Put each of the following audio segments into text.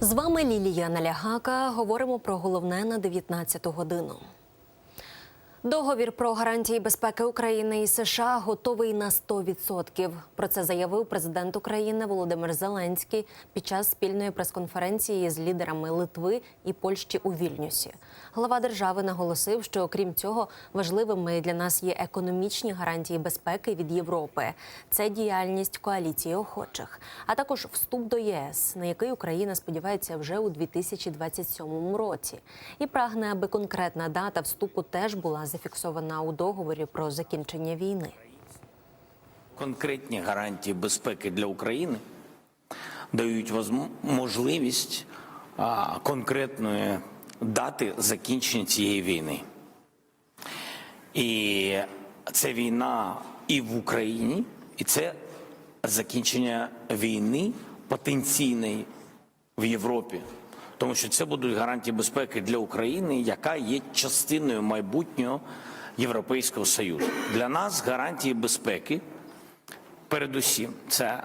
З вами Лілія Налягака. Говоримо про головне на 19 годину. Договір про гарантії безпеки України і США готовий на 100%. Про це заявив президент України Володимир Зеленський під час спільної прес-конференції з лідерами Литви і Польщі у Вільнюсі. Глава держави наголосив, що окрім цього важливими для нас є економічні гарантії безпеки від Європи. Це діяльність коаліції охочих, а також вступ до ЄС, на який Україна сподівається вже у 2027 році, і прагне, аби конкретна дата вступу теж була зафіксована у договорі про закінчення війни. конкретні гарантії безпеки для України дають можливість конкретної дати закінчення цієї війни. І це війна і в Україні, і це закінчення війни потенційної в Європі. Тому що це будуть гарантії безпеки для України, яка є частиною майбутнього Європейського Союзу. Для нас гарантії безпеки Передусім, це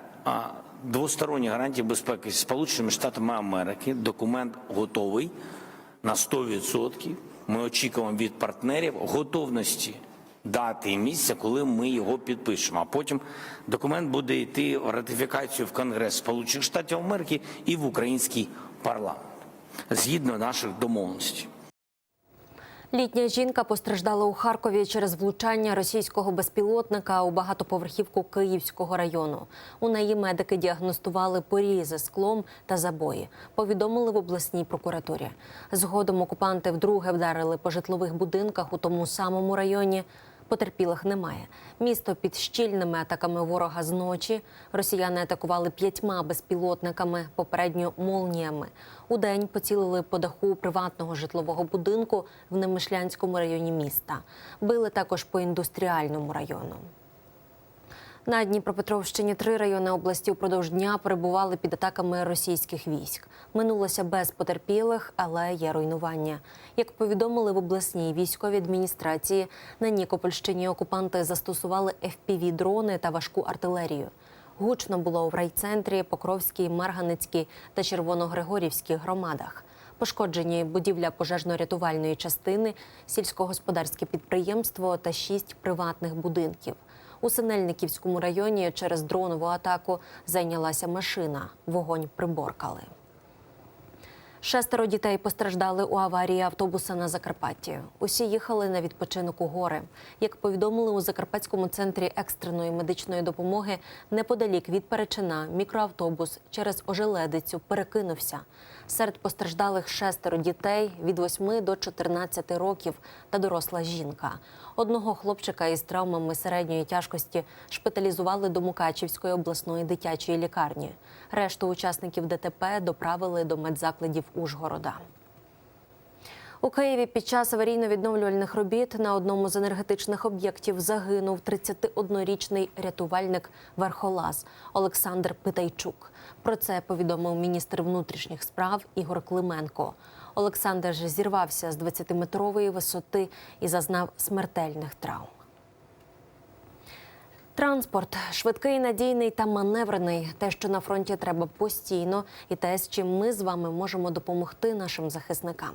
двосторонні гарантії безпеки з Сполученими Штатами Америки. Документ готовий на 100%. Ми очікуємо від партнерів готовності дати і місця, коли ми його підпишемо. А потім документ буде йти в ратифікацію в Конгрес Сполучених Штатів Америки і в український парламент згідно наших домовленостей. Літня жінка постраждала у Харкові через влучання російського безпілотника у багатоповерхівку Київського району. У неї медики діагностували порізи склом та забої. Повідомили в обласній прокуратурі. Згодом окупанти вдруге вдарили по житлових будинках у тому самому районі. Потерпілих немає. Місто під щільними атаками ворога зночі. Росіяни атакували п'ятьма безпілотниками, попередньо молніями. У день поцілили по даху приватного житлового будинку в Немишлянському районі міста. Били також по індустріальному району. На Дніпропетровщині три райони області упродовж дня перебували під атаками російських військ. Минулося без потерпілих, але є руйнування. Як повідомили в обласній військовій адміністрації, на Нікопольщині окупанти застосували fpv дрони та важку артилерію. Гучно було в райцентрі, Покровській, Марганецькій та Червоногригорівській громадах. Пошкоджені будівля пожежно-рятувальної частини, сільськогосподарське підприємство та шість приватних будинків. У Синельниківському районі через дронову атаку зайнялася машина. Вогонь приборкали. Шестеро дітей постраждали у аварії автобуса на Закарпатті. Усі їхали на відпочинок у гори. Як повідомили у Закарпатському центрі екстреної медичної допомоги, неподалік від Перечина мікроавтобус через ожеледицю перекинувся. Серед постраждалих шестеро дітей від 8 до 14 років та доросла жінка. Одного хлопчика із травмами середньої тяжкості шпиталізували до Мукачівської обласної дитячої лікарні. Решту учасників ДТП доправили до медзакладів Ужгорода. У Києві під час аварійно-відновлювальних робіт на одному з енергетичних об'єктів загинув 31-річний рятувальник Верхолаз Олександр Питайчук. Про це повідомив міністр внутрішніх справ Ігор Клименко. Олександр ж зірвався з 20-метрової висоти і зазнав смертельних травм. Транспорт швидкий, надійний та маневрений. Те, що на фронті треба постійно, і те, з чим ми з вами можемо допомогти нашим захисникам.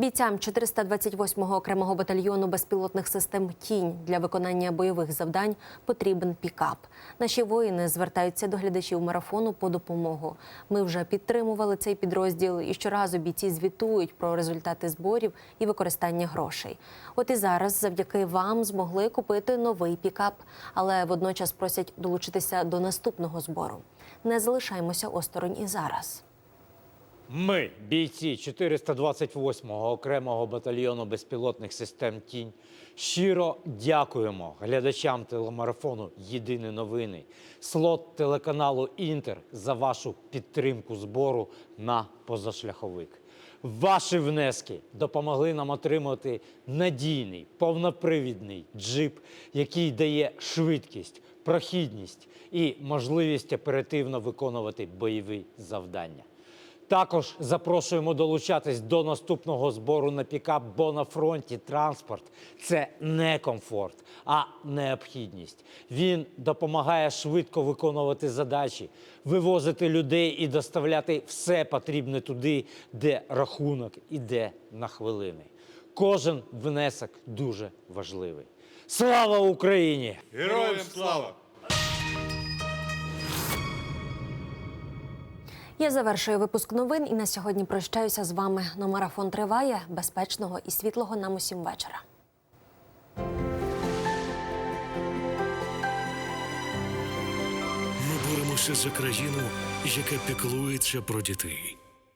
Бійцям 428-го окремого батальйону безпілотних систем Тінь для виконання бойових завдань потрібен пікап. Наші воїни звертаються до глядачів марафону по допомогу. Ми вже підтримували цей підрозділ, і щоразу бійці звітують про результати зборів і використання грошей. От і зараз, завдяки вам, змогли купити новий пікап, але водночас просять долучитися до наступного збору. Не залишаймося осторонь і зараз. Ми, бійці 428-го окремого батальйону безпілотних систем Тінь, щиро дякуємо глядачам телемарафону Єдині новини, слот телеканалу Інтер за вашу підтримку збору на позашляховик. Ваші внески допомогли нам отримати надійний повнопривідний джип, який дає швидкість, прохідність і можливість оперативно виконувати бойові завдання. Також запрошуємо долучатись до наступного збору на пікап, бо на фронті транспорт це не комфорт, а необхідність. Він допомагає швидко виконувати задачі, вивозити людей і доставляти все потрібне туди, де рахунок іде на хвилини. Кожен внесок дуже важливий. Слава Україні! Героям слава! Я завершую випуск новин і на сьогодні прощаюся з вами. Но марафон триває безпечного і світлого нам усім вечора. Ми боремося за країну, яка піклується про дітей.